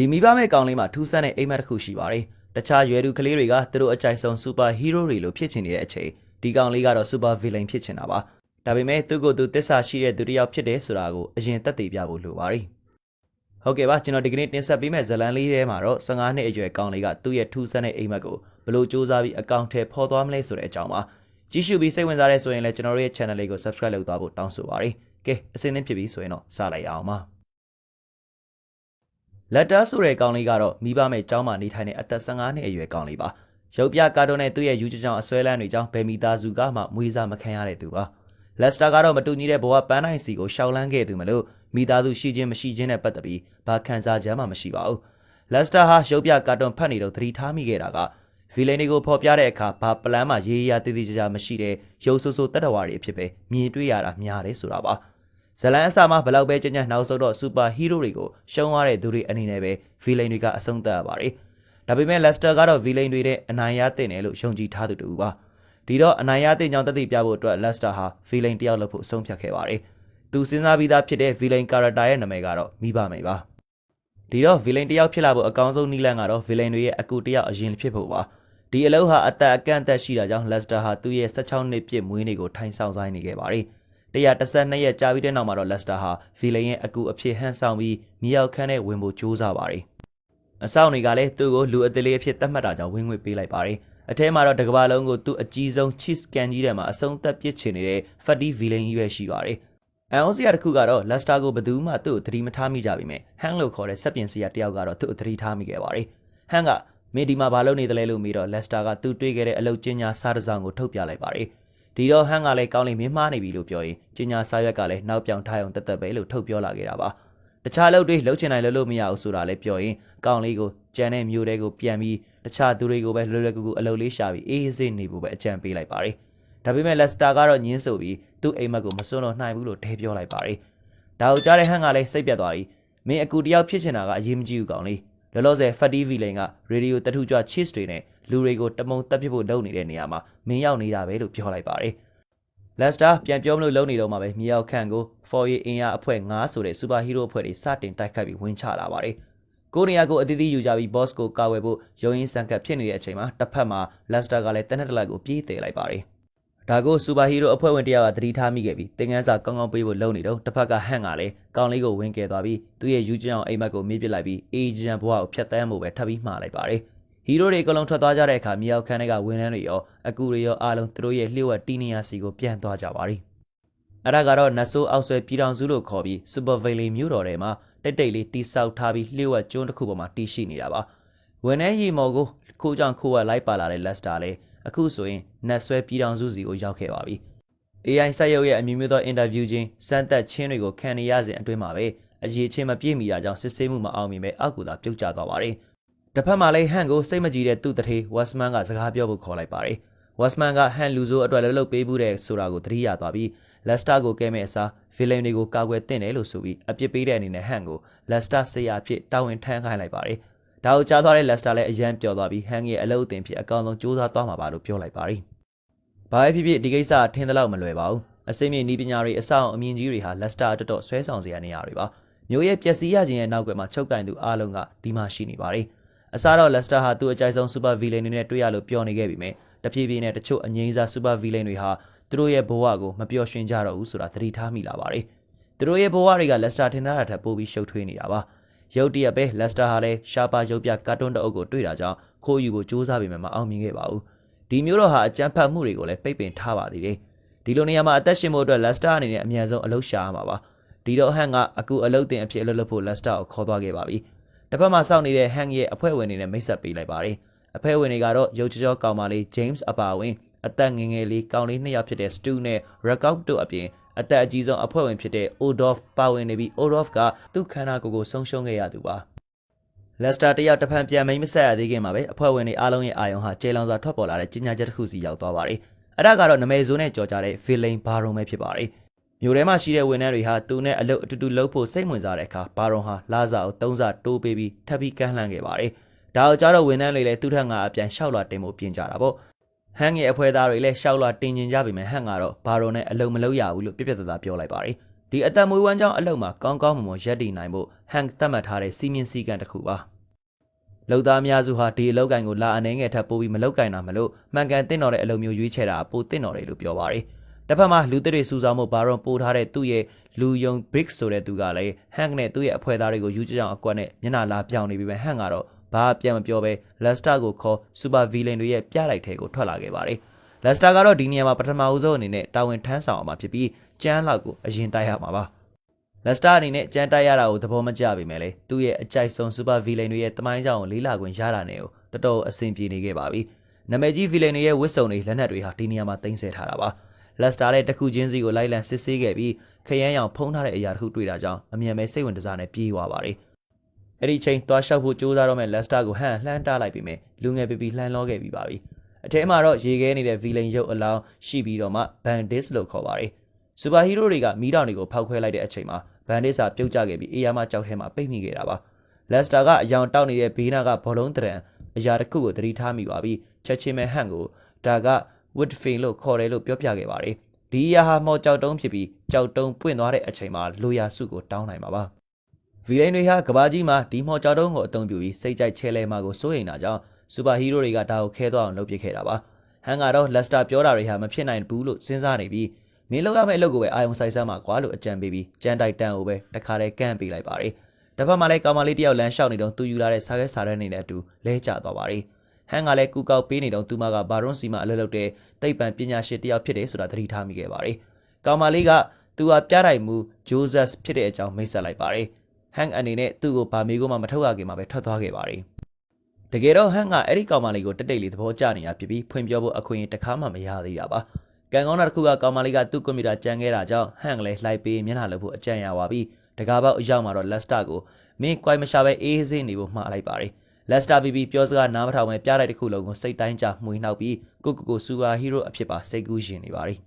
ဒီမိဘမဲ့ကောင်လေးမှာထူးဆန်းတဲ့အိမ်မက်တစ်ခုရှိပါတယ်တခြားရွယ်သူကလေးတွေကသူတို့အကြိုက်ဆုံးစူပါဟီးရိုးတွေလိုဖြစ်ချင်နေတဲ့အချိန်ဒီကောင်လေးကတော့စူပါဗီလိန်ဖြစ်ချင်တာပါဒါပေမဲ့သူ့ကိုယ်သူတစ္ဆာရှိတဲ့သူတစ်ယောက်ဖြစ်တယ်ဆိုတာကိုအရင်သက်သေပြဖို့လိုပါတယ်ဟုတ်ကဲ့ပါကျွန်တော်ဒီကနေ့တင်ဆက်ပေးမယ့်ဇတ်လန်လေးထဲမှာတော့15နှစ်အရွယ်ကောင်လေးကသူ့ရဲ့ထူးဆန်းတဲ့အိမ်မက်ကိုဘယ်လိုစူးစမ်းပြီးအကောင့်ထဲဖော်သွားမလဲဆိုတဲ့အကြောင်းပါကြည့်ရှုပြီးစိတ်ဝင်စားတဲ့ဆိုရင်လည်းကျွန်တော်တို့ရဲ့ channel လေးကို subscribe လုပ်သွားဖို့တောင်းဆိုပါရစေကဲအစင်းသင်းဖြစ်ပြီဆိုရင်တော့စလိုက်အောင်ပါ လက်တာဆိုတဲ့ကောင်လေးကတော့မိဘမဲ့ကျောင်းမှာနေထိုင်တဲ့အသက်15နှစ်အရွယ်ကောင်လေးပါရုပ်ပြကာတွန်းနဲ့သူ့ရဲ့ယူချကြောင်အစွဲလန်းတွေကြောင့်ဘယ်မီသားစုကမှမွေးစားမခံရတဲ့သူပါလက်စတာကတော့မတူညီတဲ့ဘဝပန်းတိုင်းစီကိုရှောက်လန်းခဲ့သူမလို့မိသားစုရှိခြင်းမရှိခြင်းနဲ့ပတ်သက်ပြီးဘာခံစားချက်မှမရှိပါဘူးလက်စတာဟာရုပ်ပြကာတွန်းဖတ်နေတော့သတိထားမိခဲ့တာကဗီလိန်တွေကိုဖော်ပြတဲ့အခါဘာပလန်မှရေးရသေးသေးချာချာမရှိတဲ့ရုပ်ဆိုးဆိုးတက်တော်ဝါတွေအဖြစ်ပဲမြင်တွေ့ရတာများတယ်ဆိုတာပါ ဇလန်အစမှာဘလောက်ပဲကြင်ကြနောက်ဆုံးတော့စူပါဟီးရိုးတွေကိုရှုံးရတဲ့သူတွေအနေနဲ့ပဲဗီလိန်တွေကအဆုံးသတ်ရပါတယ်ဒါပေမဲ့လက်စတာကတော့ဗီလိန်တွေတဲ့အနိုင်ရတဲ့တယ်လို့ယုံကြည်ထားသူတူပါဒီတော့အနိုင်ရတဲ့ကြောင့်တသိပြဖို့အတွက်လက်စတာဟာဗီလိန်တယောက်လုပ်ဖို့အဆုံးဖြတ်ခဲ့ပါတယ်သူစဉ်းစားပြီးသားဖြစ်တဲ့ဗီလိန်ကာရက်တာရဲ့နာမည်ကတော့မိဘမယ်ပါဒီတော့ဗီလိန်တယောက်ဖြစ်လာဖို့အကောင်းဆုံးနည်းလမ်းကတော့ဗီလိန်တွေရဲ့အကူတယောက်အရင်ဖြစ်ဖို့ပါဒီအလုပ်ဟာအသက်အကန့်အသတ်ရှိတာကြောင့်လက်စတာဟာသူ့ရဲ့16နှစ်ပြည့်မွေးနေ့ကိုထိုင်ဆောင်ဆိုင်နေခဲ့ပါတယ် 132ရက်ကြာပြီးတဲ့နောက်မှာတော့လက်စတာဟာဗီလိန်ရဲ့အကူအဖြစ်ဟန်ဆောင်ပြီးမြေရောက်ခန်းနဲ့ဝင်ဖို့ကြိုးစားပါတယ်အဆောင်တွေကလည်းသူ့ကိုလူအသေးလေးအဖြစ်သတ်မှတ်တာကြောင့်ဝင်ငွေပေးလိုက်ပါတယ်အထဲမှာတော့တကဘာလုံးကိုသူ့အကြီးဆုံး cheese can ကြီးထဲမှာအဆုံးသက်ပစ်ချင်နေတဲ့ fatty villain ကြီးပဲရှိပါတယ်အန်အိုစီယာတစ်ခုကတော့လက်စတာကိုဘယ်သူမှသူ့ကိုသတိမထားမိကြပြီမဲ့ဟန်လို့ခေါ်တဲ့စက်ပြင်စီယာတယောက်ကတော့သူ့ကိုသတိထားမိခဲ့ပါတယ်ဟန်ကမင်းဒီမှာဘာလုပ်နေတယ်လဲလို့မေးတော့လက်စတာကသူ့တွေ့ခဲ့တဲ့အလုပ်ကျင်းညာစားတစ်စောင်ကိုထုတ်ပြလိုက်ပါတယ် ဒီတော့ဟန်ကလည်းကောင်းလေးမင်းမှားနေပြီလို့ပြောရင်ကျင်းညာစားရွက်ကလည်းနောက်ပြောင်ထားအောင်တက်တက်ပဲလို့ထုတ်ပြောလာခဲ့တာပါတခြားလုပ်တွေလှုပ်ချင်တိုင်းလှုပ်လို့မရဘူးဆိုတာလည်းပြောရင်ကောင်းလေးကိုကြံတဲ့မျိုးတွေကိုပြန်ပြီးတခြားသူတွေကိုပဲလွယ်လွယ်ကူကူအလုပ်လေးရှာပြီးအေးအေးဆေးနေဖို့ပဲအကြံပေးလိုက်ပါတယ်ဒါပေမဲ့လက်စတာကတော့ညင်းဆိုပြီးသူ့အိမ်မက်ကိုမစွန့်လို့နိုင်ဘူးလို့ထဲပြောလိုက်ပါတယ်ဒါကိုကြားတဲ့ဟန်ကလည်းစိတ်ပြတ်သွားပြီးမင်းအကူတယောက်ဖြစ်ချင်တာကအရေးမကြီးဘူးကောင်းလေးလောလောဆယ်ဖတ်တီဗီလိန်ကရေဒီယိုတထုကြွ cheese တွေနဲ့ လူတွေကိုတမုံတက်ပစ်ဖို့လုပ်နေတဲ့နေရာမှာမင်းရောက်နေတာပဲလို့ပြောလိုက်ပါတယ်လက်စတာပြန်ပြောမလို့လုံနေတော့မှပဲမြေရောက်ခန့်ကို for ye အင်ရအဖွဲ့9ဆိုတဲ့စူပါဟီးရိုးအဖွဲ့တွေစတင်တိုက်ခတ်ပြီးဝင်ချလာပါတယ်ကိုနေရာကိုအသီးသီးယူကြပြီး boss ကိုကာဝယ်ဖို့ရုံရင်းစံကပ်ဖြစ်နေတဲ့အချိန်မှာတစ်ဖက်မှာလက်စတာကလည်းတနက်တလက်ကိုပြေးသေးလိုက်ပါတယ်ဒါကိုစူပါဟီးရိုးအဖွဲ့ဝင်တယောက်ကသတိထားမိခဲ့ပြီးတင်ငန်းစာကောင်းကောင်းပေးဖို့လုပ်နေတော့တစ်ဖက်ကဟန့်ကလည်းကောင်းလေးကိုဝင်ကယ်သွားပြီးသူ့ရဲ့ယူကျန်အောင်အိမ်မက်ကိုမေးပစ်လိုက်ပြီးအေဂျန်ဘွားကိုဖျက်ဆီးမှုပဲထပ်ပြီးမှားလိုက်ပါတယ်ဟီး ရိုးတွေအကလုံးထွက်သွားကြတဲ့အခါမြောက်ခန်းတွေကဝန်ထမ်းတွေရောအကူတွေရောအားလုံးသူတို့ရဲ့လျှို့ဝှက်တီးနေရစီကိုပြန်သွားကြပါပြီအဲ့ဒါကတော့နတ်ဆိုးအောက်ဆွဲပြည်တော်စုလို့ခေါ်ပြီးစူပါဗေလီမြို့တော်ထဲမှာတိတ်တိတ်လေးတီဆောက်ထားပြီးလျှို့ဝှက်ကျွန်းတစ်ခုပေါ်မှာတီးရှိနေတာပါဝန်ထမ်းရီမော်ကိုခိုးကြောင်ခိုးဝှက်လိုက်ပါလာတဲ့လက်စတာလည်းအခုဆိုရင်နတ်ဆွဲပြည်တော်စုစီကိုရောက်ခဲ့ပါပြီ AI စက်ရုပ်ရဲ့အမျိုးမျိုးသောအင်တာဗျူးချင်းစမ်းသပ်ချင်းတွေကိုခံနေရစဉ်အတွင်းမှာပဲအရေးချင်းမပြည့်မီတာကြောင့်စစ်ဆေးမှုမအောင်မြင်ပဲအောက်ကူသာပြုတ်ကျသွားပါတယ်။ တစ်ဖက်မှာလည်းဟန်ကိုစိတ်မကြည်တဲ့သူ့တထေဝက်စမန်ကစကားပြောဖို့ခေါ်လိုက်ပါတယ်။ဝက်စမန်ကဟန်လူဆိုးအတွက်လှုပ်လှုပ်ပေးမှုတဲ့ဆိုတာကိုသတိရသွားပြီးလက်စတာကိုကဲမဲ့အစားဗီလန်တွေကိုကာကွယ်တင်တယ်လို့ဆိုပြီးအပြစ်ပေးတဲ့အနေနဲ့ဟန်ကိုလက်စတာဆေးရဖြစ်တာဝန်ထမ်းခိုင်းလိုက်ပါတယ်။ဒါကိုကြားသွားတဲ့လက်စတာလည်းအယံပျော်သွားပြီးဟန်ရဲ့အလုပ်အသင်ဖြစ်အကောင်းဆုံးစူးစမ်းသွားမှာပါလို့ပြောလိုက်ပါတယ်။ဘာပဲဖြစ်ဖြစ်ဒီကိစ္စအထင်သလောက်မလွယ်ပါဘူး။အစိမ့်မြေနီးပညာတွေအဆောင်အမြင်ကြီးတွေဟာလက်စတာတော်တော်ဆွဲဆောင်စရာနေရာတွေပါ။မျိုးရဲ့ပျက်စီးရခြင်းရဲ့နောက်ကွယ်မှာချုပ်ကင်သူအားလုံးကဒီမှာရှိနေပါတယ်။ အစားတော့လက်စတာဟာသူ့အကြိုက်ဆုံးစူပါဗီလန်တွေနဲ့တွေ့ရလို့ပြောနေခဲ့ပြီမယ်။တဖြည်းဖြည်းနဲ့တချို့အငိမ့်စားစူပါဗီလန်တွေဟာသူတို့ရဲ့ဘဝကိုမပျော်ရွှင်ကြတော့ဘူးဆိုတာသတိထားမိလာပါတယ်။သူတို့ရဲ့ဘဝတွေကလက်စတာထင်ထားတာထက်ပိုပြီးရှုပ်ထွေးနေတာပါ။ရုတ်တရက်ပဲလက်စတာဟာလည်းရှာပါရုပ်ပြကာတွန်းတအုပ်ကိုတွေ့တာကြောင့်ခိုးယူဖို့စူးစမ်းပေမဲ့မအောင်မြင်ခဲ့ပါဘူး။ဒီမျိုးတော့ဟာအကြမ်းဖက်မှုတွေကိုလည်းပိတ်ပင်ထားပါသေးတယ်။ဒီလိုနေရာမှာအသက်ရှင်ဖို့အတွက်လက်စတာအနေနဲ့အမြန်ဆုံးအလုပ်ရှာရမှာပါ။ဒီတော့ဟန်ကအခုအလုပ်တင်အဖြစ်အလုပ်လုပ်ဖို့လက်စတာကိုခေါ်သွားခဲ့ပါပြီ။ တစ်ဖက်မှာစောင့်နေတဲ့ဟန်ရဲ့အဖွဲ့ဝင်တွေနဲ့မိတ်ဆက်ပေးလိုက်ပါတယ်။အဖွဲ့ဝင်တွေကတော့ရုပ်ချောကောင်မလေး James အပါအဝင်အသက်ငယ်ငယ်လေးကောင်လေးနှစ်ယောက်ဖြစ်တဲ့ Stu နဲ့ Rakout တို့အပြင်အသက်အကြီးဆုံးအဖွဲ့ဝင်ဖြစ်တဲ့ Odolf ပါဝင်နေပြီး Odolf ကသူ့ခန္ဓာကိုယ်ကိုဆုံးရှုံးခဲ့ရသူပါ။ Leicester တယောက်တစ်ဖန်ပြန်မိတ်မဆက်ရသေးခင်မှာပဲအဖွဲ့ဝင်တွေအားလုံးရဲ့အာရုံဟာကျေလောင်စွာထွက်ပေါ်လာတဲ့ကြီးညာချက်တစ်ခုစီရောက်သွားပါတယ်။အဲ့ဒါကတော့နမဲဇိုးနဲ့ကြော်ကြတဲ့ Villain Baron ပဲဖြစ်ပါတယ်။ မြို့ထဲမှာရှိတဲ့ဝန်ထမ်းတွေဟာသူနဲ့အလုပ်အတူတူလုပ်ဖို့စိတ်ဝင်စားတဲ့အခါဘာရွန်ဟာလာစာကိုသုံးစာတိုးပေးပြီးထပ်ပြီးကမ်းလှမ်းခဲ့ပါတယ်။ဒါအကြတော့ဝန်ထမ်းတွေလည်းသူ့ထက်ငါအပြန်လျှောက်လာတင်ဖို့ပြင်ကြတာပေါ့။ဟန်ရဲ့အဖွဲသားတွေလည်းရှောက်လာတင်ကျင်ကြပြီမဲ့ဟန်ကတော့ဘာရွန်နဲ့အလုံးမလုံးရဘူးလို့ပြက်ပြက်သားသားပြောလိုက်ပါတယ်။ဒီအသက်မွေးဝမ်းကြောင်းအလုပ်မှာကောင်းကောင်းမွန်မွန်ရပ်တည်နိုင်ဖို့ဟန်သတ်မှတ်ထားတဲ့စီမင်းစည်းကမ်းတစ်ခုပါလောက်သားအများစုဟာဒီအလုပ်ကိုင်ကိုလာအနေငယ်ထပ်ပိုးပြီးမလုပ်ကင်တာမလို့မှန်ကန်တင့်တော်တဲ့အလုပ်မျိုးရွေးချယ်တာပိုတင့်တော်တယ်လို့ပြောပါတယ် တစ်ဖက်မှာလူသစ်တွေစူဆောင်းမှုဘာရွန်ပို့ထားတဲ့သူ့ရဲ့လူယုံ Brick ဆိုတဲ့သူကလည်းဟန်နဲ့သူ့ရဲ့အဖွဲ့သားတွေကိုယူကြအောင်အကွက်နဲ့မျက်နှာလာပြောင်နေပြီးပဲဟန်ကတော့ဘာပြန်မပြောပဲလက်စတာကိုခေါ်စူပါဗီလန်တွေရဲ့ပြလိုက်ထဲကိုထွက်လာခဲ့ပါတယ်လက်စတာကတော့ဒီနေရာမှာပထမဦးဆုံးအနေနဲ့တာဝန်ထမ်းဆောင်အောင်မှာဖြစ်ပြီးကျန်းလောက်ကိုအရင်တိုက်ရမှာပါလက်စတာအနေနဲ့ကျန်းတိုက်ရတာကိုသဘောမကျပေမဲ့လေသူ့ရဲ့အကြိုက်ဆုံးစူပါဗီလန်တွေရဲ့တမိုင်းကြောင်ကိုလေးလာခွင့်ရတာနဲ့ကိုတော်တော်အဆင်ပြေနေခဲ့ပါပြီနာမည်ကြီးဗီလန်တွေရဲ့ဝစ်စုံတွေလက်နက်တွေဟာဒီနေရာမှာတင်ဆက်ထားတာပါ လက်စတာရဲ့တစ်ခုချင်းစီကိုလိုက်လံစစ်ဆေးခဲ့ပြီးခရမ်းရောင်ဖုံးထားတဲ့အရာတစ်ခုတွေ့တာကြောင့်အမြန်ပဲစိတ်ဝင်စားနဲ့ပြေးသွားပါတယ်အဲ့ဒီချိန်သွားလျှောက်ဖို့ကြိုးစားတော့မဲ့လက်စတာကိုဟန်လှမ်းတားလိုက်ပြီးမြဲလူငယ်ပီပီလှမ်းလောခဲ့ပြီးပါပြီအထဲမှာတော့ရေခဲနေတဲ့ဗီလန်ရုပ်အလောင်းရှိပြီးတော့မှဘန်ဒစ်လို့ခေါ်ပါတယ်စူပါဟီးရိုးတွေကမီးတောင်တွေကိုဖောက်ခွဲလိုက်တဲ့အချိန်မှာဘန်ဒစ်စာပြုတ်ကျခဲ့ပြီးအေယာမကြောက်ထဲမှာပိတ်မိခဲ့တာပါလက်စတာကအယောင်တောက်နေတဲ့ဘေးနာကဘောလုံးတရံအရာတစ်ခုကိုသတိထားမိသွားပြီးချက်ချင်းပဲဟန်ကိုဒါက ဝစ်ဖင်လို့ခေါ်တယ်လို့ပြောပြခဲ့ပါတယ်ဒီအရာဟာမော်ကြောက်တုံးဖြစ်ပြီးကြောက်တုံးပွင့်သွားတဲ့အချိန်မှာလိုရာစုကိုတောင်းနိုင်မှာပါဗီလန်တွေဟာကဘာကြီးမှာဒီမော်ကြောက်တုံးကိုအသုံးပြုပြီးစိတ်ကြိုက်ချဲလဲမှာကိုစိုးရိမ်တာကြောင့်စူပါဟီးရိုးတွေကဒါကိုခဲသွားအောင်လုပ်ပစ်ခဲ့တာပါဟန်ကတော့လက်စတာပြောတာတွေဟာမဖြစ်နိုင်ဘူးလို့စဉ်းစားနေပြီးမင်းလောက်ရမယ့်အလုပ်ကိုပဲအာယုံဆိုင်စမ်းမှာကွာလို့အကြံပေးပြီးကြမ်းတိုက်တန်းကိုပဲတခါတည်းကန့်ပေးလိုက်ပါတယ်တစ်ဖက်မှာလည်းကောင်မလေးတယောက်လမ်းလျှောက်နေတော့သူယူလာတဲ့စားရဲစားရဲနေတဲ့အတူလဲကျသွားပါတယ် ဟန်ကလည်းကူကောက်ပေးနေတော့သူမကဘာရွန်စီမှာအလုပ်လုပ်တဲ့တိတ်ပံပညာရှင်တယောက်ဖြစ်တယ်ဆိုတာသတိထားမိခဲ့ပါတယ်ကောင်မလေးကသူဟာပြတိုက်မှုဂျိုးဇက်ဖြစ်တဲ့အကြောင်းမိတ်ဆက်လိုက်ပါတယ်ဟန်အနေနဲ့သူ့ကိုဗာမေကိုမှမထုတ်ရခင်မှာပဲထွက်သွားခဲ့ပါတယ်တကယ်တော့ဟန်ကအဲ့ဒီကောင်မလေးကိုတက်တိတ်လေးသဘောကျနေတာဖြစ်ပြီးဖွင့်ပြောဖို့အခွင့်အရေးတစ်ခါမှမရသေးတာပါကံကောင်းတာတစ်ခုကကောင်မလေးကသူ့ကွန်ပျူတာကြံခဲ့တာကြောင့်ဟန်ကလည်းလှိုက်ပေးမျက်နှာလုပ်ဖို့အကြံရပါပြီးတကားပေါက်အရောက်မှာတော့လက်စတာကိုမင်းကွိုင်မရှာပဲအေးဆေးနေဖို့မှားလိုက်ပါတယ် လက်စတာဘီဘီပြောစကားနားမထောင်ပဲပြလိုက်တစ်ခုလုံးကိုစိတ်တိုင်းကြမှွေနှောက်ပြီးကိုကိုကိုစူပါဟီးရိုးအဖြစ်ပါစိတ်ကူးရှင်နေပါတယ်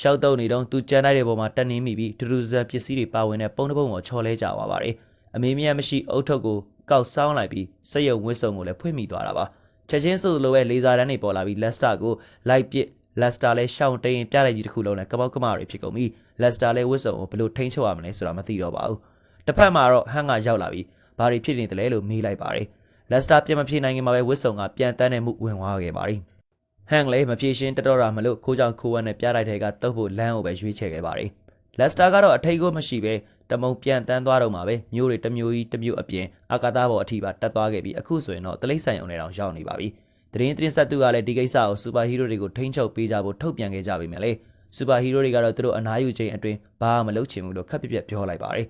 ရှောက်တော့နေတော့သူကြမ်းလိုက်တဲ့ပုံမှာတက်နေမိပြီးဒူဒူဇန်ပစ္စည်းတွေပါဝင်တဲ့ပုံတစ်ပုံကိုချော်လဲကြသွားပါတယ်အမေမြတ်မရှိအုတ်ထုပ်ကိုကောက်ဆောင်းလိုက်ပြီးစက်ရုံဝစ်စုံကိုလည်းဖွင့်မိသွားတာပါချက်ချင်းဆိုလိုပဲလေဆာတန်းတွေပေါ်လာပြီးလက်စတာကိုလိုက်ပစ်လက်စတာလည်းရှောင်းတိန်ပြလိုက်ကြီးတစ်ခုလုံးနဲ့ကပောက်ကမတွေဖြစ်ကုန်ပြီးလက်စတာလည်းဝစ်စုံကိုဘယ်လိုထိန်းချုပ်ရမလဲဆိုတာမသိတော့ပါဘူးတစ်ဖက်မှာတော့ဟန်ကရောက်လာပြီး ဘာတွေဖြစ်နေတယ်လဲလို့မေးလိုက်ပါတယ်လက်စတာပြန်မဖြေနိုင်ခင်မှာပဲဝစ်စုံကပြန်တန်းတဲ့မှုဝင်သွားခဲ့ပါတယ်ဟန်လည်းမဖြေရှင်းတတော်တာမလို့ခိုးကြောင်ခိုးဝမ်းနဲ့ပြလိုက်တဲ့ကတုတ်ဖို့လမ်းကိုပဲရွေးချယ်ခဲ့ပါတယ်လက်စတာကတော့အထိတ်ကိုမရှိပဲတမုံပြန်တန်းသွားတော့မှာပဲမျိုးတွေတစ်မျိုးကြီးတစ်မျိုးအပြင်အာကာသဘောအထိပါတက်သွားခဲ့ပြီးအခုဆိုရင်တော့တလိမ့်ဆိုင်အောင်နေတောင်ရောက်နေပါပြီတရင်တင်ဆက်သူကလည်းဒီကိစ္စကိုစူပါဟီးရိုးတွေကိုထိန်းချုပ်ပေးကြဖို့ထုတ်ပြန်ခဲ့ကြပြီမယ်လေစူပါဟီးရိုးတွေကတော့သူတို့အနားယူချိန်အတွင်းဘာမှမလုပ်ချင်ဘူးလို့ခက်ပြက်ပြက်ပြောလိုက်ပါတယ်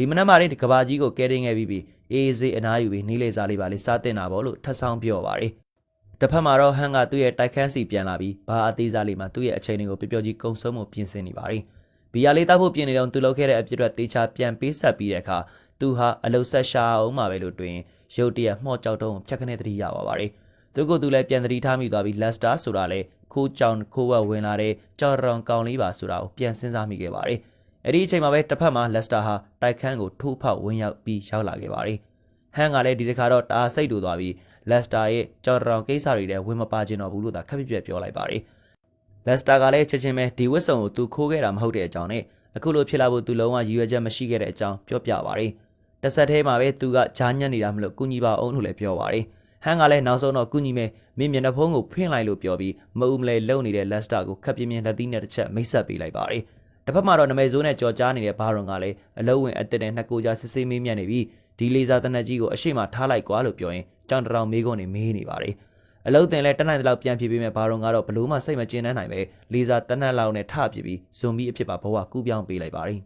ဒီမနက်မှလေးဒီကဘာကြီးကိုကဲတင်ခဲ့ပြီးပြီးအေးအေးဆေးအနားယူပြီးနီးလေစားလေးပါလေးစားတင်တာပေါ့လို့ထပ်ဆောင်ပြောပါတယ်တစ်ဖက်မှာတော့ဟန်ကသူ့ရဲ့တိုက်ခန်းစီပြန်လာပြီးဘာအသေးစားလေးမှာသူ့ရဲ့အချိန်တွေကိုပျော်ပျော်ကြီးကုံဆုံးမှုပြင်ဆင်နေပါတယ်ဘီယာလေးတောက်ဖို့ပြင်နေတော့သူလုပ်ခဲ့တဲ့အပြစ်တွေတေချာပြန်ပေးဆက်ပြီးတဲ့အခါသူဟာအလုဆက်ရှာအောင်မှာပဲလို့တွင်ရုတ်တရက်မှော့ကြောက်တုံးဖြတ်ခနဲ့တတိရပါပါတယ်သူကသူလည်းပြန်တတိထားမိသွားပြီးလက်စတာဆိုတာလေခိုးကြောင်ခိုးဝက်ဝင်လာတဲ့ကြော်ရောင်ကောင်လေးပါဆိုတာကိုပြန်စဉ်းစားမိခဲ့ပါတယ် အဲ့ဒီအချိန်မှာပဲတစ်ဖက်မှာလက်စတာဟာတိုက်ခန်းကိုထိုးဖောက်ဝင်ရောက်ပြီးရောက်လာခဲ့ပါတယ်ဟန်ကလည်းဒီတစ်ခါတော့တအားစိတ်တူသွားပြီးလက်စတာရဲ့ကြော်ရောင်ကိစ္စတွေတဲ့ဝင်မပါချင်တော့ဘူးလို့သာခက်ပြပြပြောလိုက်ပါတယ်လက်စတာကလည်းချက်ချင်းပဲဒီဝစ်စုံကိုသူခိုးခဲ့တာမဟုတ်တဲ့အကြောင်းနဲ့အခုလိုဖြစ်လာဖို့သူလုံးဝရည်ရွယ်ချက်မရှိခဲ့တဲ့အကြောင်းပြောပြပါတယ်။တစ်ဆက်တည်းမှာပဲသူကဂျားညံ့နေတာမလို့ကုညီပါအောင်လို့လည်းပြောပါတယ်။ဟန်ကလည်းနောက်ဆုံးတော့ကုညီမဲမင်းမျက်နှာဖုံးကိုဖွင့်လိုက်လို့ပြောပြီးမအူမလဲလုံနေတဲ့လက်စတာကိုခပ်ပြင်းပြင်းလက်သီးနဲ့တစ်ချက်မိတ်ဆက်ပေးလိုက်ပါတယ်။ တစ်ဖက်မှာတော့နမဲဇိုးနဲ့ကြော်ကြားနေတဲ့ဘာရွန်ကလည်းအလုံးဝင်အစ်စ်နဲ့နှစ်ကိုကြားစစ်ဆေးမေးမြန်းနေပြီးဒီလေဆာတနက်ကြီးကိုအရှိမထားလိုက်ကွာလို့ပြောရင်ကြောင်တရောင်မေးခွန်းနေမေးနေပါတယ်။အလုတ်တင်လဲတက်နိုင်တဲ့လောက်ပြန်ပြေးပေးမယ်ဘာတော့ကတော့ဘလို့မှစိတ်မကျဉ်းနိုင်ပဲလေစာတက်နက်လောက်နဲ့ထပြပြီးဇွန်မီအဖြစ်ပါဘဝကူးပြောင်းပေးလိုက်ပါတယ်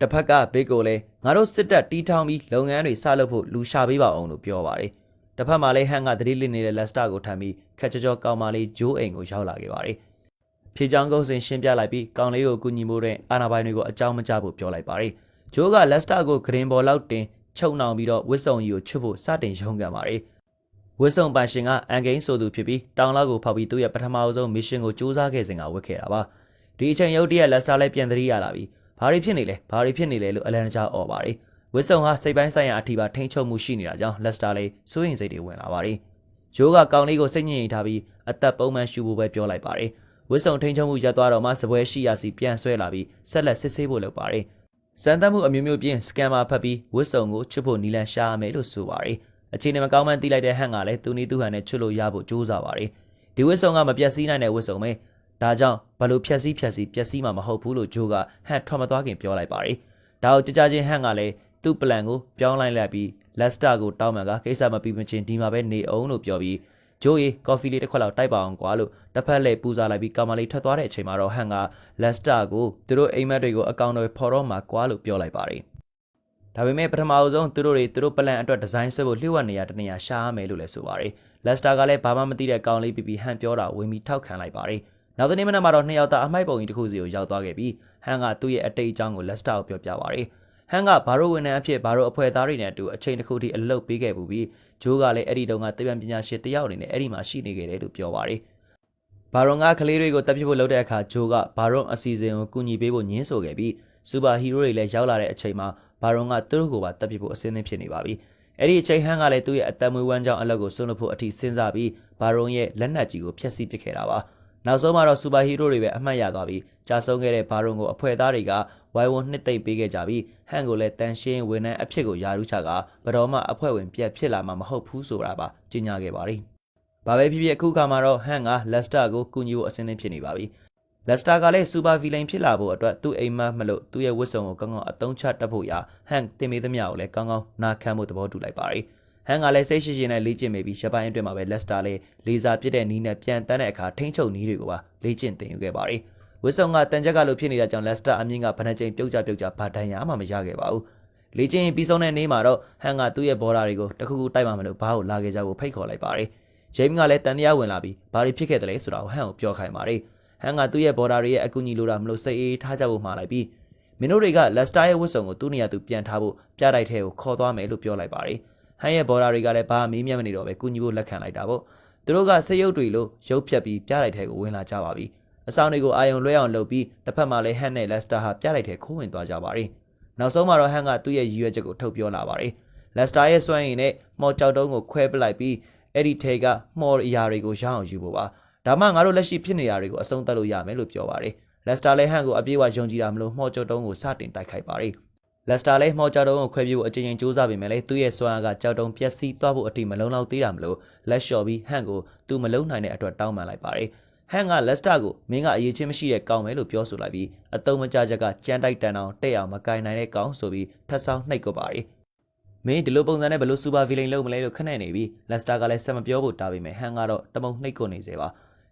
တစ်ဖက်ကဘေးကိုလည်းငါတို့စစ်တပ်တီးထောင်ပြီးလုပ်ငန်းတွေစလုပ်ဖို့လူရှာပေးပါအောင်လို့ပြောပါတယ်တစ်ဖက်မှာလည်းဟန်ကသတိလစ်နေတဲ့လက်စတာကိုထမ်းပြီးခက်ကြောကြောကောင်မလေးဂျိုးအိမ်ကိုရောက်လာခဲ့ပါတယ် ဖြေချောင်းကုန်းစင်ရှင်းပြလိုက်ပြီးကောင်လေးကိုကူညီမှုတဲ့အာနာပိုင်တွေကိုအကြောင်းမကြားဖို့ပြောလိုက်ပါတယ်ဂျိုးကလက်စတာကိုဂရင်ဘော်လောက်တင်ချုပ်နှောင်ပြီးတော့ဝစ်စုံကြီးကိုချွတ်ဖို့စတင်ရုံးကန်ပါတယ်ဝစ်စုံပန်ရှင်ကအန်ဂိန်းဆိုသူဖြစ်ပြီးတောင်လောက်ကိုဖောက်ပြီးသူ့ရဲ့ပထမအဆုံးမစ်ရှင်ကိုစူးစမ်းခဲ့စဉ်ကဝစ်ခဲ့တာပါဒီအချိန်ရုတ်တရက်လက်စာလည်းပြန်သတိရလာပြီးဘာတွေဖြစ်နေလဲဘာတွေဖြစ်နေလဲလို့အလန်ကြားអော်ပါတယ်ဝစ်စုံဟာစိတ်ပိုင်းဆိုင်ရာအထီးပါထိန်းချုပ်မှုရှိနေတာကြောင့်လက်စတာလေးစိုးရင်စိတ်တွေဝင်လာပါတယ်ဂျိုးကကောင်လေးကိုစိတ်ညစ်ညစ်ထားပြီးအသက်ပုံမှန်ရှူဖို့ပဲပြောလိုက်ပါတယ် ဝဝစ်စုံထိန်ချုံမှုရပ်သွားတော့မှစပွဲရှိရစီပြန်ဆွဲလာပြီးဆက်လက်စစ်ဆေးဖို့လုပ်ပါတယ်စံတက်မှုအမျိုးမျိုးပြင်စကန်မာဖတ်ပြီးဝစ်စုံကိုချွတ်ဖို့နီလန်ရှာရမယ်လို့ဆိုပါတယ်အခြေအနေမကောင်းမှန်းသိလိုက်တဲ့ဟန်ကလည်းသူနီးသူဟန်နဲ့ချွတ်လို့ရဖို့ကြိုးစားပါတယ်ဒီဝစ်စုံကမပြတ်စည်းနိုင်တဲ့ဝစ်စုံပဲဒါကြောင့်ဘလို့ဖြက်စီးဖြက်စီးပျက်စီးမှာမဟုတ်ဘူးလို့ဂျိုးကဟန်ထွက်မသွားခင်ပြောလိုက်ပါတယ်ဒါကိုကြကြချင်းဟန်ကလည်းသူ့ပလန်ကိုပြောင်းလိုက်လိုက်ပြီးလက်စတာကိုတောင်းမှန်ကကိစ္စမပြီးမချင်းဒီမှာပဲနေအောင်လို့ပြောပြီး ဂျိုးရေကော်ဖီလေးတစ်ခွက်လောက်တိုက်ပါအောင်ကွာလို့တစ်ဖက်လှည့်ပူစားလိုက်ပြီးကောင်မလေးထွက်သွားတဲ့အချိန်မှာတော့ဟန်ကလက်စတာကိုသူတို့အိမ်မက်တွေကိုအကောင့်တွေဖော်တော့မှာကွာလို့ပြောလိုက်ပါတယ်ဒါပေမဲ့ပထမအဆုံးသူတို့တွေသူတို့ပလန်အတွက်ဒီဇိုင်းဆွဲဖို့လျှို့ဝှက်နေရတနေရရှာရမယ်လို့လည်းဆိုပါတယ်လက်စတာကလည်းဘာမှမသိတဲ့ကောင်လေးပြပြီးဟန်ပြောတာဝင်ပြီးထောက်ခံလိုက်ပါတယ်နောက်တဲ့နေ့မနက်မှာတော့နှစ်ယောက်သားအမိုက်ပုံကြီးတစ်ခုစီကိုရောက်သွားခဲ့ပြီးဟန်ကသူ့ရဲ့အတိတ်အကြောင်းကိုလက်စတာကိုပြောပြပါတယ် ဟန်ကဘာရိုဝန်ထမ်းအဖြစ်ဘာရိုအဖွဲ့သားတွေနဲ့အတူအချိန်တစ်ခုထိအလုပ်ပေးခဲ့ပူပြီးဂျိုးကလည်းအဲ့ဒီတုန်းကတပံပညာရှင်တစ်ယောက်အနေနဲ့အဲ့ဒီမှာရှိနေခဲ့တယ်လို့ပြောပါတယ်။ဘာရွန်ကကလေးတွေကိုတပ်ပြဖို့လုပ်တဲ့အခါဂျိုးကဘာရွန်အစီအစဉ်ကိုကူညီပေးဖို့ညှင်းဆိုခဲ့ပြီးစူပါဟီးရိုးတွေလည်းရောက်လာတဲ့အချိန်မှာဘာရွန်ကသူတို့ကိုပါတပ်ပြဖို့အစင်းသင်းဖြစ်နေပါပြီ။အဲ့ဒီအချိန်ဟန်ကလည်းသူ့ရဲ့အသက်မွေးဝမ်းကြောင်းအလုပ်ကိုဆွလုပ်ဖို့အထိစဉ်းစားပြီးဘာရွန်ရဲ့လက်နက်ကြီးကိုဖျက်ဆီးပစ်ခဲ့တာပါ။ နောက်ဆုံးမှာတော့စူပါဟီးရိုးတွေပဲအမှတ်ရသွားပြီးကြာဆုံးခဲ့တဲ့ဘာရွန်ကိုအဖွဲ့သားတွေကဝိုင်ဝွန်နှစ်သိမ့်ပေးခဲ့ကြပြီးဟန်ကိုလည်းတန်ရှင်းဝန်ထမ်းအဖြစ်ကိုယာရုချကဘတော်မှအဖွဲ့ဝင်ပြတ်ဖြစ်လာမှာမဟုတ်ဘူးဆိုတာပါကြေညာခဲ့ပါတယ်။ဘာပဲဖြစ်ဖြစ်အခုခါမှာတော့ဟန်ကလက်စတာကိုကူညီဖို့အဆင်သင့်ဖြစ်နေပါပြီ။လက်စတာကလည်းစူပါဗီလိန်ဖြစ်လာဖို့အတွက်သူ့အိမ်မက်မလို့သူ့ရဲ့ဝတ်စုံကိုကောင်းကောင်းအသုံးချတတ်ဖို့ရာဟန်တင်မေးသမျှကိုလည်းကောင်းကောင်းနာခံဖို့သဘောတူလိုက်ပါတယ်။ ဟန်ကလည်းစိတ်ရှိရှိနဲ့လေ့ကျင့်မိပြီးရပိုင်းအတွင်းမှာပဲလက်စတာလည်းလေစာပစ်တဲ့နီးနဲ့ပြန်တန်းတဲ့အခါထိန်းချုပ်နီးတွေကိုပါလေ့ကျင့်သင်ယူခဲ့ပါတယ်။ဝစ်ဆုံကတန်ချက်ကလို့ဖြစ်နေတာကြောင့်လက်စတာအမြင့်ကဗနက်ချိန်ပြုတ်ကြပြုတ်ကြဘာတန်ရမှမရခဲ့ပါဘူးလေချင်းပြီးဆုံးတဲ့နေ့မှာတော့ဟန်ကသူ့ရဲ့ဘော်ဒါတွေကိုတခုခုတိုက်မှမလို့ဘားကိုလာခဲ့ကြဖို့ဖိတ်ခေါ်လိုက်ပါတယ်ဂျိမ်းကလည်းတန်တရားဝင်လာပြီးဘာတွေဖြစ်ခဲ့တယ်လဲဆိုတာကိုဟန်ကိုပြောခိုင်းပါတယ်ဟန်ကသူ့ရဲ့ဘော်ဒါတွေရဲ့အကူအညီလိုတာမလို့စိတ်အေးထားကြဖို့မှာလိုက်ပြီးမင်းတို့တွေကလက်စတာရဲ့ဝတ်စုံကိုသူ့နေရာသူပြန်ထားဖို့ပြတိုက်ထဲကိုခေါ်သွားမယ်လို့ပြောလိုက်ပါတယ် ဟန်ရဲ့ဘော်ဒါတွေကလည်းဘာမေးမြန်းမနေတော့ပဲကူညီဖို့လက်ခံလိုက်တာပေါ့သူတို့ကစိတ်ရုပ်တွေလို့ရုပ်ဖြတ်ပြီးပြတိုက်ထဲကိုဝင်လာကြပါပြီအဆောင်တွေကိုအာယုံလွှဲအောင်လုပ်ပြီးတစ်ဖက်မှာလည်းဟန်နဲ့လက်စတာဟာပြလိုက်တဲ့ခိုးဝင်သွားကြပါတယ်။နောက်ဆုံးမှာတော့ဟန်ကသူ့ရဲ့ရည်ရွယ်ချက်ကိုထုတ်ပြောလာပါတယ်။လက်စတာရဲ့စွမ်းရည်နဲ့မော်ကြောက်တုံးကိုခွဲပလိုက်ပြီးအဲ့ဒီထဲကမော်အရာတွေကိုရအောင်ယူဖို့ပါ။ဒါမှငါတို့လက်ရှိဖြစ်နေတာတွေကိုအဆုံးသတ်လို့ရမယ်လို့ပြောပါတယ်။လက်စတာလည်းဟန်ကိုအပြေးအဝယုံကြည်တာမလို့မော်ကြောက်တုံးကိုစတင်တိုက်ခိုက်ပါတယ်။ လက်စတာလည်းမော်ကြောက်တုံးကိုခွဲပြဖို့အကြိမ်ကြိမ်စူးစမ်းပေမဲ့လည်းသူ့ရဲ့စွမ်းအားကကြောက်တုံးပျက်စီးသွားဖို့အထိမလုံလောက်သေးတာမလို့လက်လျှော်ပြီးဟန်ကိုသူမလုံနိုင်တဲ့အတွက်တောင်းပန်လိုက်ပါတယ်။ဟန်ကလက်စတာကိုမင်းကအရေးချင်းမရှိတဲ့ကောင်ပဲလို့ပြောဆိုလိုက်ပြီးအတုံးမကြချက်ကကြမ်းတိုက်တန်အောင်တဲ့အောင်မကင်နိုင်တဲ့ကောင်ဆိုပြီးထပ်ဆောင်နှိပ်ကိုပါတယ်မင်းဒီလိုပုံစံနဲ့ဘယ်လိုစူပါဗီလိန်လုပ်မလဲလို့ခနဲ့နေပြီးလက်စတာကလည်းဆက်မပြောဖို့တားပေမဲ့ဟန်ကတော့တမုံနှိပ်ကိုနေစေပါ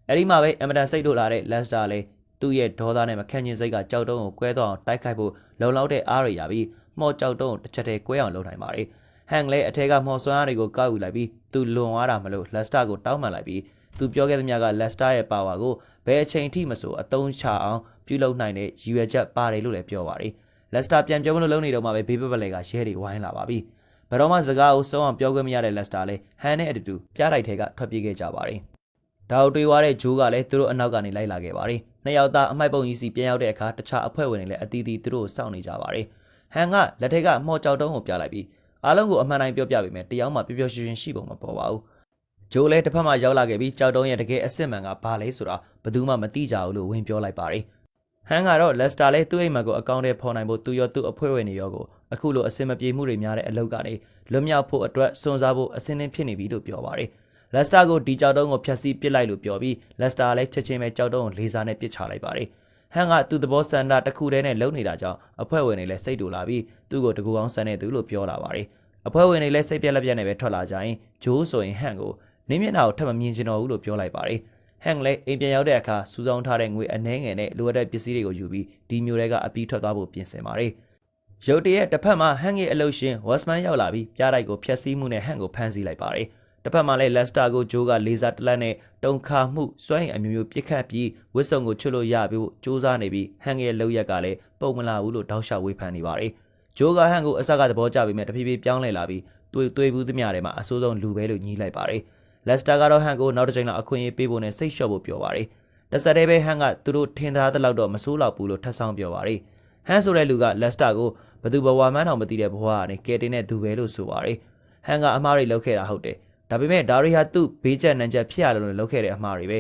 အဲ့ဒီမှာပဲအမတန်စိတ်တို့လာတဲ့လက်စတာလည်း သူ့ရဲ့ဒေါသနဲ့မခံကျင်စိတ်ကကြောက်တုံးကိုကွဲတော့အောင်တိုက်ခိုက်ဖို့လုံလောက်တဲ့အားရရပြီးမော့ကြောက်တုံးကိုတစ်ချက်တည်းကွဲအောင်လုပ်နိုင်ပါတယ်ဟန်လည်းအထက်ကမော်ဆွမ်းအားတွေကိုကောက်ယူလိုက်ပြီးသူလွန်သွားတာမလို့လက်စတာကိုတောင်းပန်လိုက်ပြီးသူပြောခဲ့သမျှကလက်စတာရဲ့ပါဝါကိုဘယ်အချိန်ထိမဆိုအသုံးချအောင်ပြုလုပ်နိုင်တဲ့ရည်ရွယ်ချက်ပါတယ်လို့လည်းပြောပါတယ်။လက်စတာပြန်ပြောမလို့လုံးနေတော့မှပဲဘေးပပလဲကရဲတွေဝိုင်းလာပါပြီ။ဘယ်တော့မှစကားကိုစုံအောင်ပြောခွင့်မရတဲ့လက်စတာလည်းဟန်နဲ့အတူတူပြတိုက်ထဲကထွက်ပြေးခဲ့ကြပါတယ်။ဒါကိုတွေးသွားတဲ့ဂျိုးကလည်းသူတို့အနောက်ကနေလိုက်လာခဲ့ပါတယ်။ နှစ်ယောက်သားအမိုက်ပုံကြီးစီပြန်ရောက်တဲ့အခါတခြားအဖွဲ့ဝင်တွေလည်းအသီးသီးသူတို့ကိုစောင့်နေကြပါတယ်။ဟန်ကလက်ထက်ကမှော်ကြောက်တုံးကိုပြလိုက်ပြီးအားလုံးကိုအမှန်တိုင်းပြောပြပေးမယ်တယောက်မှပျော်ပျော်ရွှင်ရွှင်ရှိပုံမပေါ်ပါဘူး။ဂျိုးလည်းတစ်ဖက်မှရောက်လာခဲ့ပြီးကြောက်တုံးရဲ့တကယ်အစ်စ်မှန်ကဘာလဲဆိုတာဘယ်သူမှမသိကြဘူးလို့ဝင်ပြောလိုက်ပါတယ်။ဟန်ကတော့လက်စတာလည်းသူ့အိမ်မှာကိုအကောင့်ထဲဖော်နိုင်ဖို့သူရောသူ့အဖွဲ့ဝင်တွေရောကိုအခုလိုအစင်မပြေမှုတွေများတဲ့အလုပ်ကနေလွတ်မြောက်ဖို့အတွက်စွန့်စားဖို့အစင်းသင်းဖြစ်နေပြီလို့ပြောပါတယ်။ လက်စတာကိုဒီကြောက်တုံးကိုဖျက်ဆီးပစ်လိုက်လို့ပြောပြီးလက်စတာလည်းချက်ချင်းပဲကြောက်တုံးကိုလေးစားနဲ့ပစ်ချလိုက်ပါတယ်။ဟန်ကသူ့သဘောစန္ဒတစ်ခုတည်းနဲ့လုံနေတာကြောင့်အဖွဲ့ဝင်တွေလည်းစိတ်တူလာပြီးသူ့ကိုတကူကောင်းဆန်နေသူလို့ပြောလာပါတယ်။အဖွဲ့ဝင်တွေလည်းစိတ်ပြက်လက်ပြက်နဲ့ပဲထွက်လာကြရင်ဂျိုးဆိုရင်ဟန်ကိုနင်းမျက်နှာကိုထပ်မမြင်ချင်တော့ဘူးလို့ပြောလိုက်ပါတယ်။ဟန်ကလည်းအိမ်ပြန်ရောက်တဲ့အခါစူးစောင်းထားတဲ့ငွေအနှဲငယ်နဲ့လိုအပ်တဲ့ပစ္စည်းတွေကိုယူပြီးဒီမျိုးတွေကအပြီးထွက်သွားဖို့ပြင်ဆင်ပါတယ်။ရုတ်တရက်တစ်ဖက်မှာဟန်ရဲ့အလုရှင်ဝက်စမန်ရောက်လာပြီးပြားတိုက်ကိုဖျက်ဆီးမှုနဲ့ဟန်ကိုဖမ်းဆီးလိုက်ပါတယ်။ တစ်ဖက်မှာလည်းလက်စတာကိုဂျိုးကလေဆာတလက်နဲ့တုံခါမှုစွမ်းရည်အမျိုးမျိုးပြစ်ခတ်ပြီးဝစ်စုံကိုချွတ်လို့ရပြီးစူးစမ်းနေပြီးဟန်ရဲ့လောက်ရက်ကလည်းပုံမလာဘူးလို့တောက်လျှောက်ဝေဖန်နေပါတယ်။ဂျိုးကဟန်ကိုအဆက်ကသဘောကျပြီးမြဲတဖြည်းဖြည်းပြောင်းလဲလာပြီးတွေးတွေးဘူးသမျှတွေမှာအဆိုးဆုံးလူပဲလို့ညှိလိုက်ပါတယ်။လက်စတာကတော့ဟန်ကိုနောက်တစ်ချိန်လောက်အခွင့်အရေးပေးဖို့နဲ့စိတ်လျှော့ဖို့ပြောပါတယ်။တဆက်တည်းပဲဟန်ကသူတို့ထင်ထားတဲ့လောက်တော့မဆိုးလောက်ဘူးလို့ထပ်ဆောင်ပြောပါတယ်။ဟန်ဆိုတဲ့လူကလက်စတာကိုဘသူဘဝမှန်းတော်မသိတဲ့ဘဝကနေကဲတင်တဲ့သူပဲလို့ဆိုပါတယ်။ဟန်ကအမှားတွေလုပ်ခဲ့တာဟုတ်တယ်။ ဒါပေမဲ့ဒါရီဟာသူ့ဘေးကျက်နံကျက်ဖြစ်ရလို့လုပ်ခဲ့တဲ့အမှားတွေပဲ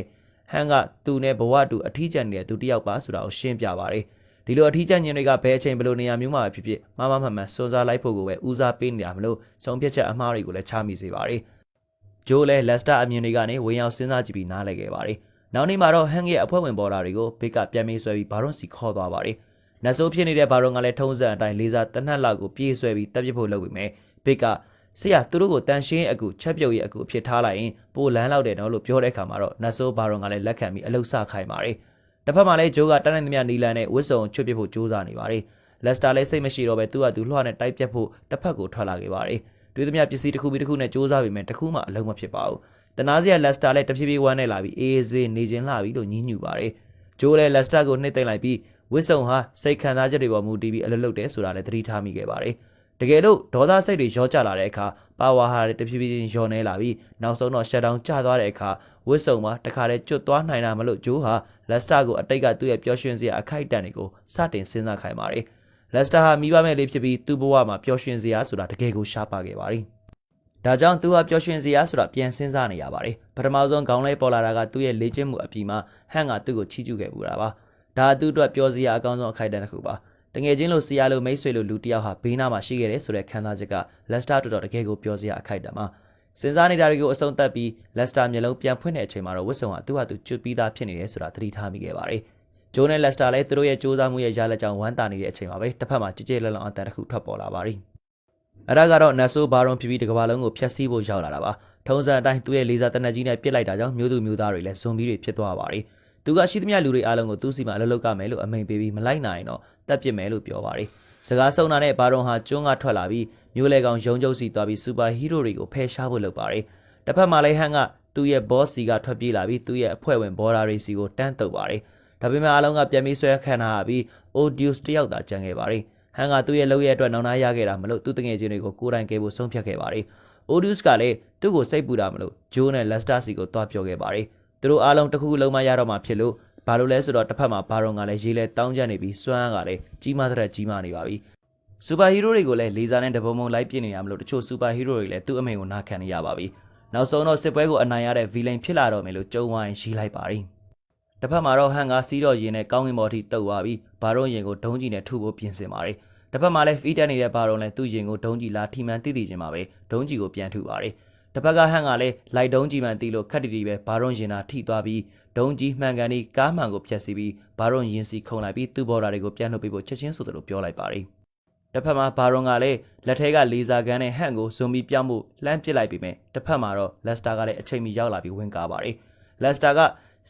ဟန်ကသူနဲ့ဘဝတူအထီးကျန်နေတဲ့သူတစ်ယောက်ပါဆိုတာကိုရှင်းပြပါတယ်ဒီလိုအထီးကျန်ခြင်းတွေကဘယ်အချိန်ဘယ်လိုနေရာမျိုးမှာပဲဖြစ်ဖြစ်မမမှန်မှန်စွန်စားလိုက်ဖို့ကိုပဲဦးစားပေးနေတာမလို့ဆုံးဖြတ်ချက်အမှားတွေကိုလည်းချမိစေပါတယ်ဂျိုးလည်းလက်စတာအမြင်တွေကနေဝင်ရောက်စဉ်းစားကြည့်ပြီးနားလည်ခဲ့ပါတယ်နောက်နေ့မှာတော့ဟန်ရဲ့အဖွဲ့ဝင်ပေါ်တာတွေကိုဘစ်ကပြန်မေးဆွဲပြီးဘာရွန်စီခေါ်သွားပါတယ်နတ်ဆိုးဖြစ်နေတဲ့ဘာရွန်ကလည်းထုံးစံအတိုင်းလေးစားတနက်လောက်ကိုပြေးဆွဲပြီးတပ်ပစ်ဖို့လုပ်ပြီးမယ်ဘစ်က ဆရာသူတို့ကိုတန်ရှင်းအကူချက်ပြုတ်ရဲ့အကူအဖြစ်ထားလိုက်ရင်ပိုလန်းလောက်တယ်နော်လို့ပြောတဲ့အခါမှာတော့နတ်ဆိုးဘာရွန်ကလည်းလက်ခံပြီးအလုဆခိုင်းပါတယ်။တစ်ဖက်မှာလည်းဂျိုးကတန်းနိုင်သမျှနီလန်နဲ့ဝစ်စုံချွတ်ပစ်ဖို့ကြိုးစားနေပါတယ်။လက်စတာလည်းစိတ်မရှိတော့ပဲသူ့ဟာသူလွှတ်နဲ့တိုက်ပြတ်ဖို့တစ်ဖက်ကိုထွက်လာခဲ့ပါတယ်။တွေးသမျှပစ္စည်းတစ်ခုပြီးတစ်ခုနဲ့ကြိုးစားပေမဲ့တစ်ခုမှအလုံးမဖြစ်ပါဘူး။တနာစရာလက်စတာလည်းတဖြည်းဖြည်းဝမ်းနေလာပြီးအေးအေးဆေးနေခြင်းလာပြီလို့ညည်းညူပါတယ်။ဂျိုးလည်းလက်စတာကိုနှိမ့်သိမ့်လိုက်ပြီးဝစ်စုံဟာစိတ်ခံစားချက်တွေပေါ်မူတည်ပြီးအလုပ်လုပ်တယ်ဆိုတာလည်းသတိထားမိခဲ့ပါတယ်။ တကယ်လို့ဒေါသစိတ်တွေရောကျလာတဲ့အခါပါဝါဟာတွေတဖြည်းဖြည်းချင်းရောနေလာပြီးနောက်ဆုံးတော့ရှက်ဒေါင်းကျသွားတဲ့အခါဝစ်စုံမှာတခါတည်းကျွတ်သွားနိုင်တာမလို့ဂျိုးဟာလက်စတာကိုအတိတ်ကသူ့ရဲ့ပျော်ရွှင်စရာအခိုက်အတန့်တွေကိုစတင်စဉ်းစားခိုင်းပါတယ်လက်စတာဟာမိဘမဲ့လေးဖြစ်ပြီးသူ့ဘဝမှာပျော်ရွှင်စရာဆိုတာတကယ်ကိုရှားပါခဲ့ပါတယ်ဒါကြောင့်သူဟာပျော်ရွှင်စရာဆိုတာပြန်စဉ်းစားနေရပါတယ်ပထမဆုံးခေါင်းလေးပေါ်လာတာကသူ့ရဲ့လေ့ကျင့်မှုအပြီးမှာဟန်ကသူ့ကိုချီးကျူးခဲ့ပူတာပါဒါသူ့အတွက်ပျော်စရာအကောင်းဆုံးအခိုက်အတန့်တစ်ခုပါတ ငယ်ချင်းလို့ဆရာလို့မိတ်ဆွေလို့လူတစ်ယောက်ဟာဘေးနားမှာရှိခဲ့တယ်ဆိုတဲ့ခံစားချက်ကလက်စတာတော်တော်တကယ်ကိုပြောစရာအခိုက်အတန့်ပါစဉ်းစားနေတာတွေကိုအဆုံးသတ်ပြီးလက်စတာမျက်လုံးပြန်ဖွင့်တဲ့အချိန်မှာတော့ဝစ်ဆုံဟာသူ့ဟာသူကျွတ်ပြီးသားဖြစ်နေတယ်ဆိုတာသတိထားမိခဲ့ပါတယ်ဂျိုးနဲ့လက်စတာလည်းသူတို့ရဲ့စူးစမ်းမှုရဲ့ရလက်ကြောင့်ဝမ်းသာနေတဲ့အချိန်မှာပဲတစ်ဖက်မှာကြည်ကြဲလန့်လန့်အတန်တစ်ခုထွက်ပေါ်လာပါတယ်အဲ့ဒါကတော့နတ်ဆိုးဘာရွန်ဖြစ်ပြီးတစ်ကမ္ဘာလုံးကိုဖျက်ဆီးဖို့ရောက်လာတာပါထုံးစံအတိုင်းသူ့ရဲ့လေးစားတနက်ကြီးနဲ့ပြစ်လိုက်တာကြောင့်မျိုးသူမျိုးသားတွေလည်းဇွန်ဘီတွေဖြစ်သွားပါတယ် သူကရှိသမျှလူတွေအားလုံးကိုသူ့စီမှာအလုပ်လုပ်ကမယ်လို့အမိန်ပေးပြီးမလိုက်နိုင်တော့တပ်ပစ်မယ်လို့ပြောပါတယ်စကားဆုံးတာနဲ့ဘာရွန်ဟာကျွန်းကထွက်လာပြီးမျိုးလေကောင်ရုံကျုပ်စီသွားပြီးစူပါဟီးရိုတွေကိုဖယ်ရှားဖို့လုပ်ပါတယ်တစ်ဖက်မှာလည်းဟန်ကသူ့ရဲ့ boss စီကထွက်ပြေးလာပြီးသူ့ရဲ့အဖွဲ့ဝင်ဘော်ဒါတွေစီကိုတန်းတုပ်ပါတယ်ဒါပေမဲ့အားလုံးကပြန်ပြီးဆွဲခံထားရပြီး Odious တယောက်သာကျန်ခဲ့ပါတယ်ဟန်ကသူ့ရဲ့လုပ်ရဲ့အတွက်နောင်နာရခဲ့တာမလို့သူ့တငယ်ချင်းတွေကိုကိုယ်တိုင်ကဲဖို့ဆုံးဖြတ်ခဲ့ပါတယ် Odious ကလည်းသူ့ကိုစိတ်ပူတာမလို့ Joe နဲ့ Lester စီကိုတွားပြောခဲ့ပါတယ် သူတို့အားလုံးတစ်ခုလုံးမရတော့မှဖြစ်လို့ဘာလို့လဲဆိုတော့တစ်ဖက်မှာဘာရွန်ကလည်းရေးလဲတောင်းကျနေပြီးစွမ်းအားကလည်းကြီးမားတဲ့ကြီးမားနေပါပြီစူပါဟီးရိုးတွေကိုလည်းလေဆာနဲ့တပုံပုံလိုက်ပြစ်နေရမလို့တချို့စူပါဟီးရိုးတွေလည်းသူ့အမိန်ကိုနာခံနေရပါပြီနောက်ဆုံးတော့စစ်ပွဲကိုအနိုင်ရတဲ့ဗီလိန်ဖြစ်လာတော့မယ်လို့ကြုံဝိုင်းရှိလိုက်ပါပြီတစ်ဖက်မှာတော့ဟန်ကစီးတော့ရင်နဲ့ကောင်းကင်ဘော်ထိတုတ်သွားပြီးဘာရွန်ရင်ကိုဒုံးကြီးနဲ့ထုဖို့ပြင်ဆင်ပါတယ်တစ်ဖက်မှာလည်းဖီးတက်နေတဲ့ဘာရွန်လည်းသူ့ရင်ကိုဒုံးကြီးလာထိမှန်တိတိချင်းပါပဲဒုံးကြီးကိုပြန်ထုပါတယ် တစ်ဖက်ကဟန်ကလည်းလိုက်ဒုံးကြီးမှန်တီလို့ခက်တီတီပဲဘာရွန်ရင်နာထိသွားပြီးဒုံးကြီးမှန်ကန်ဒီကားမှန်ကိုဖျက်ဆီးပြီးဘာရွန်ရင်စီခုံလိုက်ပြီးသူ့ဘော်ဒါတွေကိုပြန်လှုပ်ပေးဖို့ချက်ချင်းဆိုသလိုပြောလိုက်ပါတယ်တစ်ဖက်မှာဘာရွန်ကလည်းလက်ထဲကလေဆာဂန်နဲ့ဟန်ကိုဇွန်ဘီပြောင်းမှုလှမ်းပစ်လိုက်ပြီးမြဲတစ်ဖက်မှာတော့လက်စတာကလည်းအချိန်မီရောက်လာပြီးဝင်ကားပါတယ်လက်စတာက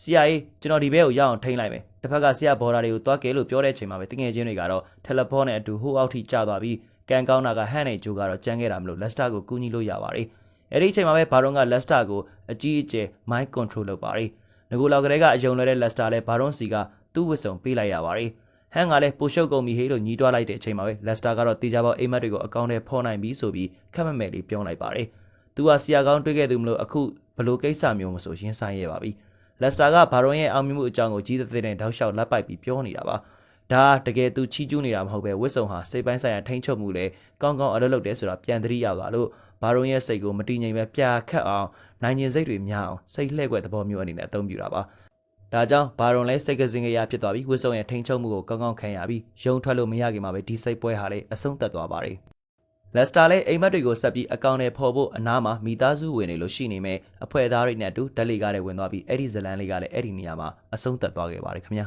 CIA ကျွန်တော်ဒီဘဲကိုရအောင်ထိန်းလိုက်မယ်တစ်ဖက်ကဆရာဘော်ဒါတွေကိုတွားကဲလို့ပြောတဲ့အချိန်မှာပဲတငယ်ချင်းတွေကတော့တယ်လီဖုန်းနဲ့အတူဟိုအောက်ထိကျသွားပြီးကန်ကောင်းတာကဟန်နဲ့ဂျိုကတော့ကြမ်းခဲ့တာမလို့လက်စတာကိုကူညီလို့ရပါတယ် အဲ့ဒီအချိန်မှာပဲဘာရွန်ကလက်စတာကိုအကြီးအကျယ် mind control လုပ်ပါတယ်ငကိုလောက်ကလေးကအယုံလွယ်တဲ့လက်စတာလည်းဘာရွန်စီကသူ့ဝစ်စုံပေးလိုက်ရပါတယ်ဟန်ကလည်းပိုရှုပ်ကုန်ပြီဟေးလို့ညီးတွားလိုက်တဲ့အချိန်မှာပဲလက်စတာကတော့တေချာပေါအိမ်မက်တွေကိုအကောင့်ထဲဖော်နိုင်ပြီဆိုပြီးခက်မမဲ့လေးပြောလိုက်ပါတယ်သူကဆီယာကောင်းတွေ့ခဲ့သူမလို့အခုဘလို့ကိစ္စမျိုးမဆိုရင်းဆိုင်ရပါပြီလက်စတာကဘာရွန်ရဲ့အောင်မြင်မှုအကြောင်းကိုကြီးတဲ့တဲ့တောက်လျှောက်လက်ပိုက်ပြီးပြောနေတာပါဒါတကယ်သူချီးကျူးနေတာမဟုတ်ပဲဝစ်စုံဟာစိတ်ပိုင်းဆိုင်ရာထိန်းချုပ်မှုလေကောင်းကောင်းအလုပ်လုပ်တယ်ဆိုတော့ပြန်သတိရသွားလို့ ဘာရုံရဲ့စိတ်ကိုမတည်ငြိမ်ပဲပြာခတ်အောင်နိုင်ကျင်စိတ်တွေများအောင်စိတ်လှည့်ွက်သဘောမျိုးအနေနဲ့အသုံးပြုတာပါဒါကြောင့်ဘာရုံလဲစိတ်ကစင်ကြရဖြစ်သွားပြီးဝစ်စုံရဲ့ထိန်းချုပ်မှုကိုကောင်းကောင်းခံရပြီးရုံထွက်လို့မရခင်မှာပဲဒီစိတ်ပွဲဟာလည်းအဆုံးသတ်သွားပါတယ်လက်စတာလည်းအိမ်မက်တွေကိုဆက်ပြီးအကောင့်နဲ့ဖော်ဖို့အနားမှာမိသားစုဝင်တွေလို့ရှိနေမဲ့အဖွဲ့သားတွေနဲ့အတူဓာတ်လေးကားတွေဝင်သွားပြီးအဲ့ဒီဇလန်လေးကလည်းအဲ့ဒီနေရာမှာအဆုံးသတ်သွားခဲ့ပါတယ်ခင်ဗျာ